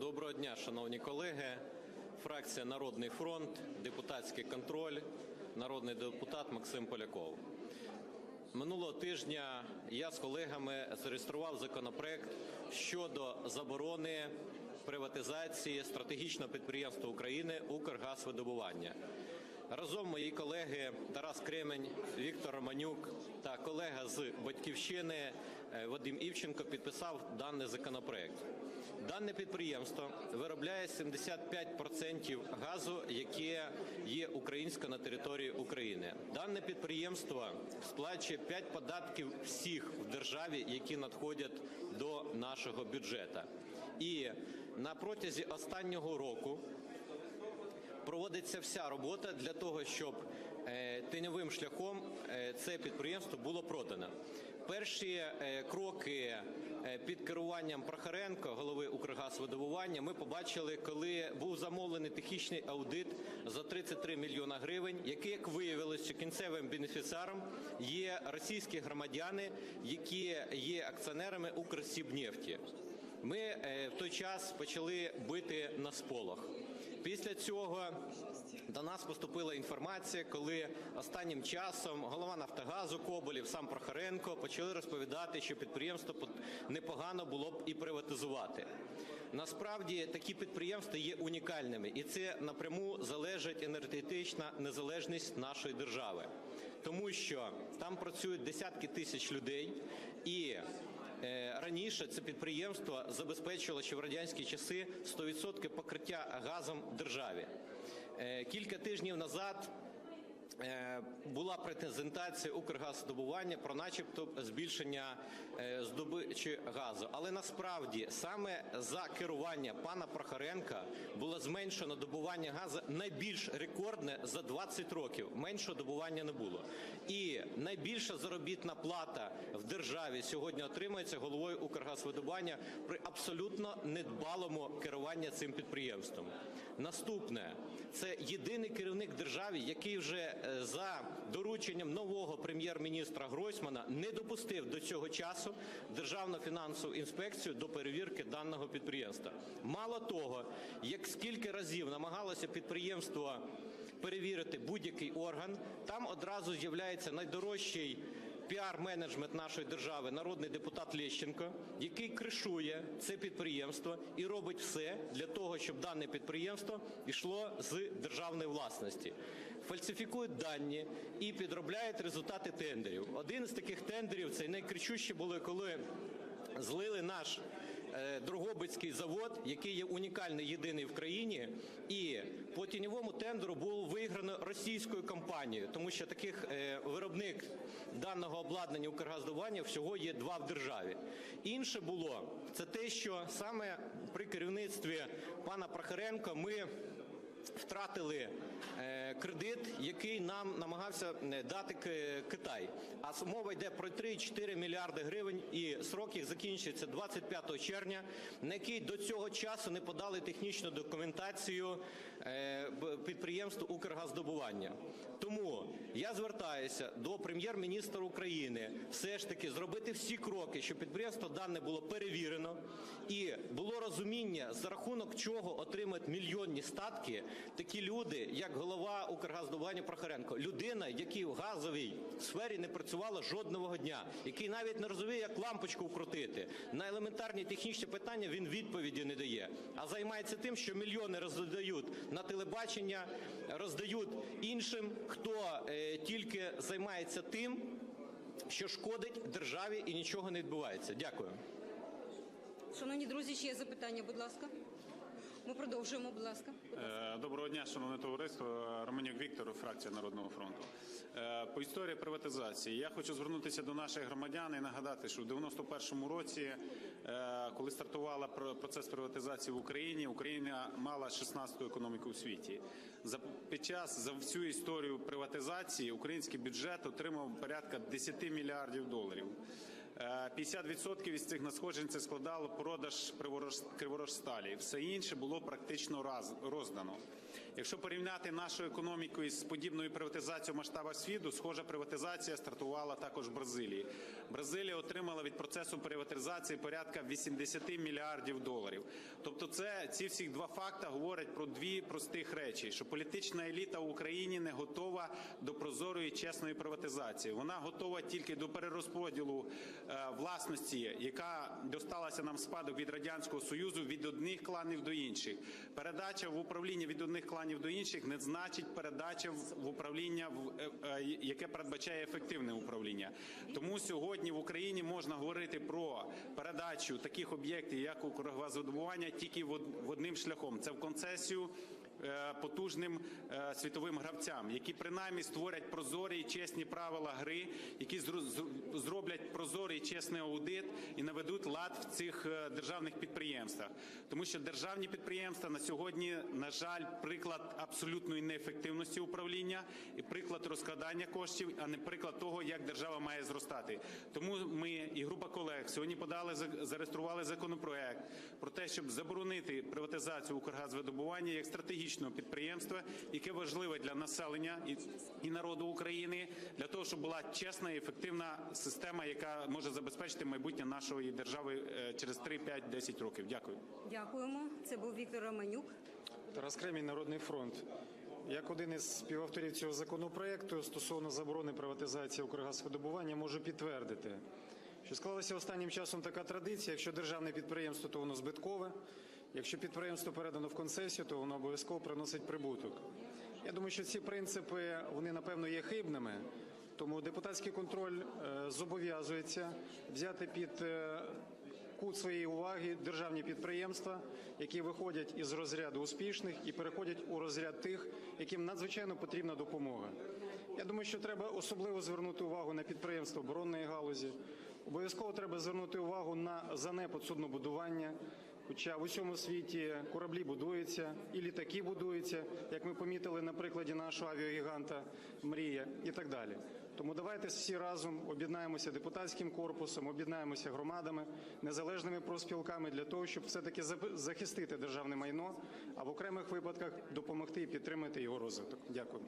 Доброго дня, шановні колеги. Фракція Народний фронт, депутатський контроль, народний депутат Максим Поляков. Минулого тижня я з колегами зареєстрував законопроект щодо заборони приватизації стратегічного підприємства України Укргазвидобування. Разом мої колеги Тарас Кремень, Віктор Романюк та колега з Батьківщини Вадим Івченко підписав даний законопроект. Дане підприємство виробляє 75% газу, яке є українське на території України. Дане підприємство сплачує 5 податків всіх в державі, які надходять до нашого бюджету. І на протязі останнього року проводиться вся робота для того, щоб е, тіньовим шляхом е, це підприємство було продано. Перші е, кроки е, під керуванням Прохоренко, голови Укргазвидобування, ми побачили, коли був замовлений технічний аудит за 33 мільйона гривень, який, як виявилося, кінцевим бенефіціаром є російські громадяни, які є акціонерами Укрсібнефті. Ми е, в той час почали бити на сполох. Після цього до нас поступила інформація, коли останнім часом голова Нафтогазу Коболєв, сам Прохоренко почали розповідати, що підприємство непогано було б і приватизувати. Насправді такі підприємства є унікальними, і це напряму залежить енергетична незалежність нашої держави, тому що там працюють десятки тисяч людей і. Е, Раніше це підприємство забезпечило ще в радянські часи 100% покриття газом державі. Е, Кілька тижнів назад е, була презентація Укргаздобування про начебто збільшення е, здобичі газу. Але насправді саме за керування пана Прохоренка було зменшено добування газу найбільш рекордне за 20 років. Меншого добування не було. І найбільша заробітна плата в державі сьогодні отримується головою Укргазвидобування при абсолютно недбалому керуванні цим підприємством. Наступне це єдиний керівник держави, який вже е, за дорученням нового прем'єр-міністра Гройсмана не допустив до цього часу Державну фінансову інспекцію до перевірки даного підприємства. Мало того, як скільки разів намагалося підприємство перевірити будь-який орган, там одразу з'являється найдорожчий піар-менеджмент нашої держави, народний депутат Лещенко, який кришує це підприємство і робить все для того, щоб дане підприємство йшло з державної власності. Фальсифікують дані і підробляють результати тендерів. Один з таких тендерів це найкричущі були, коли злили наш Дрогобицький завод, який є унікальний єдиний в країні, і по тіньовому тендеру було виграно російською компанією, тому що таких е, виробник даного обладнання Укргаздування всього є два в державі. Інше було це те, що саме при керівництві пана Прохоренка ми втратили е, кредит, який нам намагався е, дати Китай. А мова йде про 3-4 мільярди гривень, і срок їх закінчується 25 червня, на який до цього часу не подали технічну документацію е, підприємству Укргаздобування. Тому я звертаюся до прем'єр-міністра України все ж таки зробити всі кроки, щоб підприємство дане було перевірено і було розуміння, за рахунок чого отримують мільйонні статки такі люди, як голова Укргаздобування Прохоренко, людина, який в газовій сфері не працювала жодного дня, який навіть не розуміє, як лампочку вкрутити. На елементарні технічні питання він відповіді не дає, а займається тим, що мільйони роздають на телебачення, роздають іншим, хто е, тільки займається тим, що шкодить державі і нічого не відбувається. Дякую. Шановні друзі, ще є запитання, будь ласка. Ми продовжуємо, будь ласка. Е, Доброго дня, шановне товариство. Романюк Віктор, фракція Народного фронту. Е, По історії приватизації я хочу звернутися до наших громадян і нагадати, що в 91-му році, е, коли стартувала про- процес приватизації в Україні, Україна мала 16-ту економіку у світі. За під час за всю історію приватизації український бюджет отримав порядка 10 мільярдів доларів. Е, 50% із цих надходжень це складало продаж Криворож- Криворожсталі. Все інше було практично роздано. Якщо порівняти нашу економіку із подібною приватизацією в масштабах світу, схожа приватизація стартувала також в Бразилії. Бразилія отримала від процесу приватизації порядка 80 мільярдів доларів. Тобто, це ці всі два факти говорять про дві простих речі: що політична еліта в Україні не готова до прозорої чесної приватизації. Вона готова тільки до перерозподілу е, власності, яка досталася нам в спадок від радянського союзу від одних кланів до інших. Передача в управління від одних кланів до інших не значить передача в управління, е, е, яке передбачає ефективне управління. Тому сьогодні в Україні можна говорити про передачу таких об'єктів, як Укргазвидобування, тільки в од- в одним шляхом. Це в концесію потужним е, світовим гравцям, які принаймні створять прозорі і чесні правила гри, які зро- зроблять прозорий і чесний аудит і наведуть лад в цих е, державних підприємствах. Тому що державні підприємства на сьогодні, на жаль, приклад абсолютної неефективності управління і приклад розкрадання коштів, а не приклад того, як держава має зростати. Тому ми і група колег сьогодні подали за- зареєстрували законопроект про те, щоб заборонити приватизацію Укргазвидобування як стратегічного підприємства, яке важливе для населення і, і народу України, для того, щоб була чесна і ефективна система, яка може забезпечити майбутнє нашої держави е, через 3, 5, 10 років. Дякую. Дякуємо. Це був Віктор Романюк. Тарас Кремінь, Народний фронт. Як один із співавторів цього законопроекту стосовно заборони приватизації Укргазвидобування можу підтвердити, що склалася останнім часом така традиція, якщо державне підприємство, то воно збиткове, якщо підприємство передано в концесію, то воно обов'язково приносить прибуток. Я думаю, що ці принципи, вони напевно є хибними, тому депутатський контроль е, зобов'язується взяти під е, кут своєї уваги державні підприємства, які виходять із розряду успішних і переходять у розряд тих, яким надзвичайно потрібна допомога. Я думаю, що треба особливо звернути увагу на підприємства оборонної галузі. Обов'язково треба звернути увагу на занепад суднобудування. Хоча в усьому світі кораблі будуються і літаки будуються, як ми помітили на прикладі нашого авіагіганта Мрія і так далі. Тому давайте всі разом об'єднаємося депутатським корпусом, об'єднаємося громадами, незалежними профспілками для того, щоб все-таки захистити державне майно, а в окремих випадках допомогти і підтримати його розвиток. Дякую.